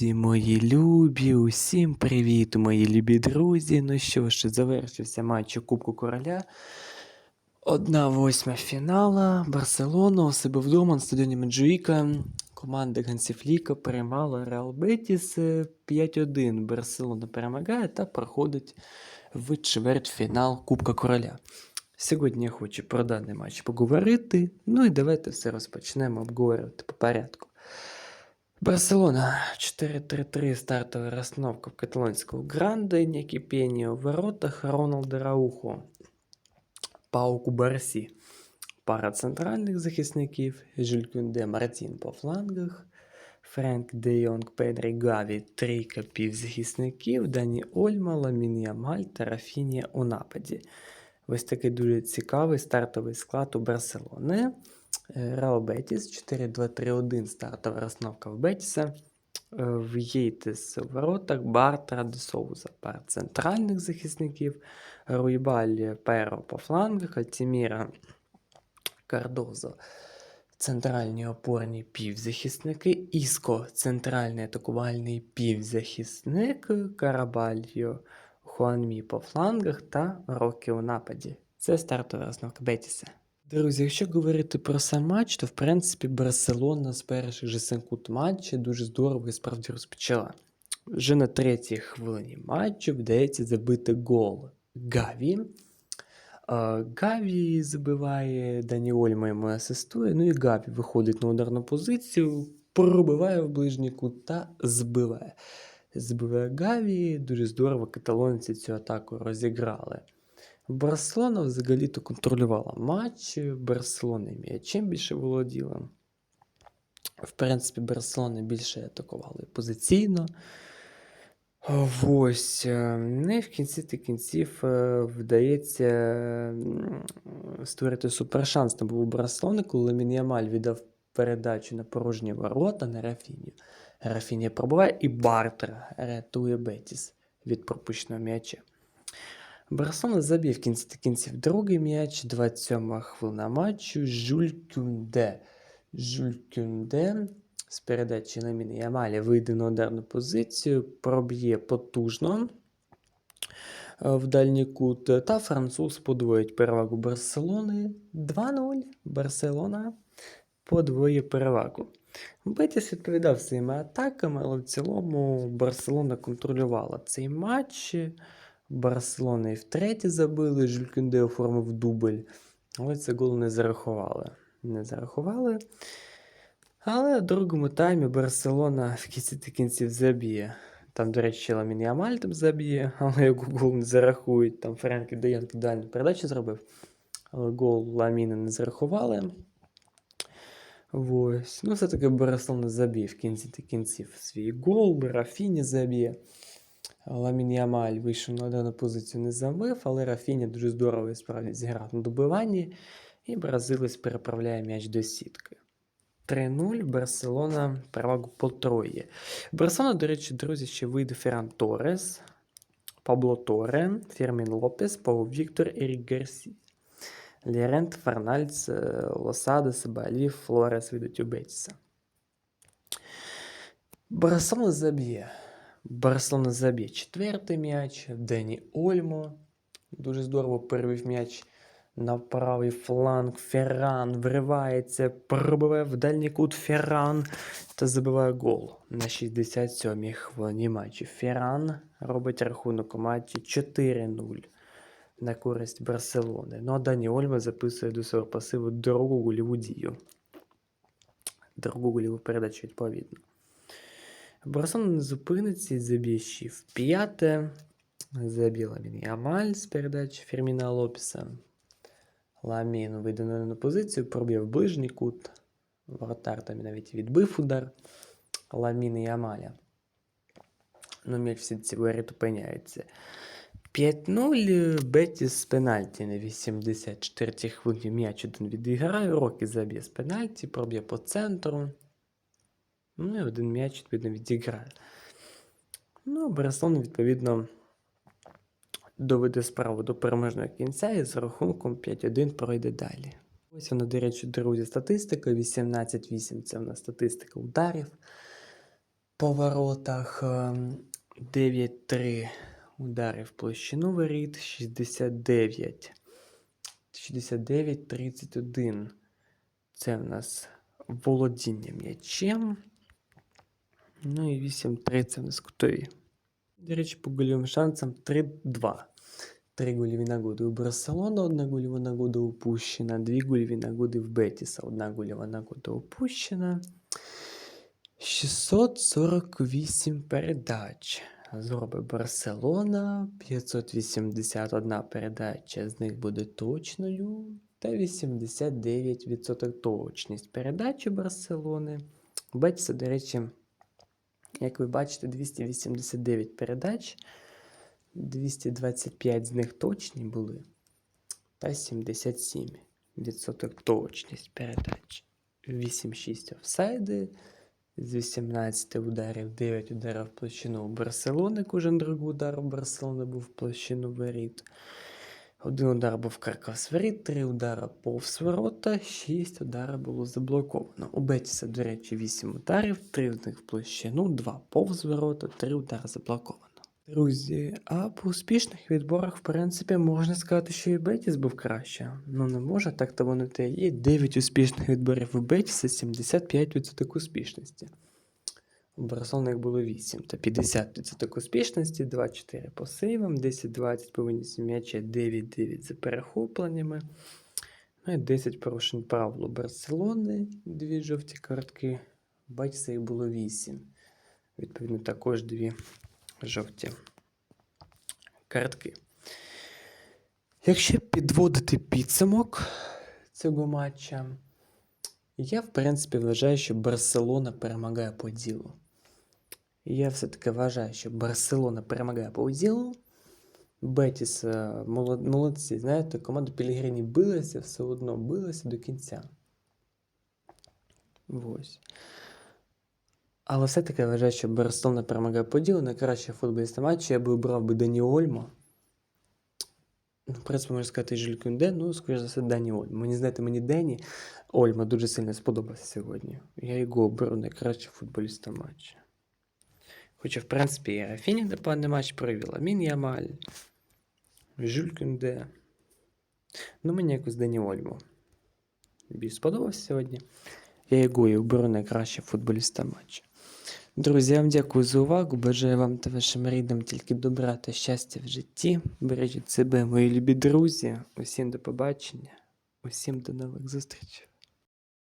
Друзі, мої любі, усім привіт, мої любі друзі. Ну що ж, завершився матч у Кубку Короля. Одна восьма фінала. Барселона у себе вдома на стадіоні Меджуїка. Команда Гансіфліка переймала Реал Бетіс е, 5-1. Барселона перемагає та проходить в чвертьфінал Кубка Короля. Сьогодні я хочу про даний матч поговорити. Ну і давайте все розпочнемо обговорювати по порядку. Барселона. 4-3-3 стартова розстановка в каталонського Гранде, Нікіпені у воротах, Роналд Раухо, Пауку Барсі. Пара центральних захисників, Кюнде, Мартін по флангах, Френк Де Йонг, Педрі Гаві, трійка півзахисників, Дані Ольма, Ламін Ямаль та Рафінія у нападі. Ось такий дуже цікавий стартовий склад у Барселони. Реал Бетіс 4-2-3-1 стартова розстановка в Бетіса. Е, В воротах, Бартра де Соуза, пара центральних захисників, Руйбаль Перо по флангах, Альтіміра Кардозо. Центральні опорні півзахисники, Іско центральний атакувальний півзахисник, Карабальо, Хуанмі по флангах та Рокі у нападі. Це стартова розновка Бетіса. Друзі, якщо говорити про сам матч, то в принципі Барселона з перших же секунд матчу дуже здорово і справді розпочала. Вже на третій хвилині матчу вдається забити гол Гаві. Гаві забиває, Дані Ольма йому асистує, ну і Гаві виходить на ударну позицію, пробиває в ближній кут та збиває. Збиває Гаві, дуже здорово каталонці цю атаку розіграли. Барселона взагалі-то контролювала матч, Барселона м'ячем більше володіла. В принципі, Барселона більше атакували позиційно. Ось. е, Ну в кінці та кінців е, вдається створити супершанс. Там був Барселони, коли Ламін Ямаль віддав передачу на порожні ворота на Рафінію. Рафінія пробиває і Бартер рятує Бетіс від пропущеного м'яча. Барселона забив в кінці кінців другий м'яч, 27 хвилина матчу. Жюль Кюнде. Жюль Кюнде з передачі на міні Ямалі вийде на ударну позицію, проб'є потужно в дальній кут. Та француз подвоїть перевагу Барселони. 2-0. Барселона подвоює перевагу. Бетіс відповідав своїми атаками, але в цілому Барселона контролювала цей матч. Барселона і втретє забили, Жюлькюнде оформив дубль. Але це гол не зарахували. Не зарахували. Але в другому таймі Барселона в кінці кінців заб'є. Там, до речі, Ламін Ямаль там заб'є, але його гол не зарахують. Там Френкі Деянг дальню передачу зробив. Але гол Ламіна не зарахували. Ось. Ну, все-таки Барселона заб'є в кінці та кінців свій гол. Рафіні заб'є. Ламін Ямаль вийшов на дану позицію не забив, але Рафіні дуже здорово і справді зіграв на добиванні. І бразилець переправляє м'яч до сітки. 3-0 Барселона перевагу потроє. Барселона, до речі, друзі, ще вийде Ферран Торес, Пабло Торе, Фермін Лопес, Пау Віктор, Ерік Гарсі. Лєрент, Фернальц, е, Лосадес, Балі, Флорес у Бетіса. Барселона заб'є. Барселона заб'є четвертий м'яч. Дені Ольмо. Дуже здорово перевів м'яч на правий фланг. Ферран вривається, пробиває в дальній кут Ферран та забиває гол на 67-й хвилині матчу. Ферран робить рахунок у матчі 4-0 на користь Барселони. Ну а Дані Ольма записує до свого пасиву другу гольову дію. Другу гольову передачу відповідно. Барселона не зупиниться і заб'є ще в п'яте. Заб'є Ламін Ямаль з передачі Ферміна Лопіса. Ламін вийде на позицію, проб'є в ближній кут. Воротар там навіть відбив удар Ламін і Ямаля. Ну, м'яч всі ці воріт опиняється. 5-0 Бетіс з пенальті на 84 хвилині м'яч один відіграє. Рокі заб'є з пенальті, проб'є по центру. Ну і один м'яч, відповідно, відіграє. Ну, Барселона, відповідно, доведе справу до переможного кінця і з рахунком 5-1 пройде далі. Ось вона, до речі, друзі, статистика. 18-8 це в нас статистика ударів. По воротах ем, 9-3 удари в площину воріт, 69. 69-31. Це в нас володіння м'ячем. Ну і 8-3 це в нас. До речі, по гольовим шансам 3-2. Три гольові нагоди у Барселони, одна гольова нагода упущена, дві гольові нагоди в Бетіса, одна гольова нагода упущена. 648 передач. Зробить Барселона, 581 передача з них буде точною, та 89% точність передачі Барселони. Бетіса, до речі, як ви бачите, 289 передач. 225 з них точні були, та 77% точність передач. 8-6 офсайди, з 18 ударів 9 ударів в площину у Барселони. Кожен другий удар у Барселони був в площину воріт. Один удар був Каркас воріт, три удари повз ворота, 6 ударів було заблоковано. У Бетіса, до речі, 8 ударів, 3 з них в площину, 2 повз ворота, 3 удари заблоковано. Друзі, а по успішних відборах, в принципі, можна сказати, що і Бетіс був краще. Ну не може, так то воно те є. 9 успішних відборів у Бетіса, 75% успішності. У Барселони було 8, та 50% успішності, 2-4 по сейвам, 10-20 по винесу м'яча, 9-9 за перехопленнями. Ну і 10 порушень правил Барселони, дві жовті картки. Бачите, їх було 8. Відповідно, також дві жовті картки. Якщо підводити підсумок цього матча, я, в принципі, вважаю, що Барселона перемагає по ділу. Я все-таки вважаю, що Барселона перемагає по ділу. Бетіс е, молодці, знаєте, команда Пілігрині билася, все одно билася до кінця. Ось. Але все-таки вважаю, що Барселона перемагає по ділу. Найкраще футболіста матчу я би обрав би Дані Ольмо. Ну, в принципі, можна сказати, Жиль Кюнде, ну, скоріш за все, Дані Ольмо. Мені знаєте, мені Дені Ольма дуже сильно сподобався сьогодні. Я його оберу найкраще футболіста матчу. Хоча, в принципі, Рафіні непоганий матч провів, Амін Ямаль, Жиль Кюнде. Ну, мені якось Дані Ольмо. Більш сподобався сьогодні. Я його оберу найкраще футболіста матчу. Друзі, я вам дякую за увагу. Бажаю вам та вашим рідним тільки добра та щастя в житті. Бережіть себе, мої любі друзі. Усім до побачення, усім до нових зустрічей.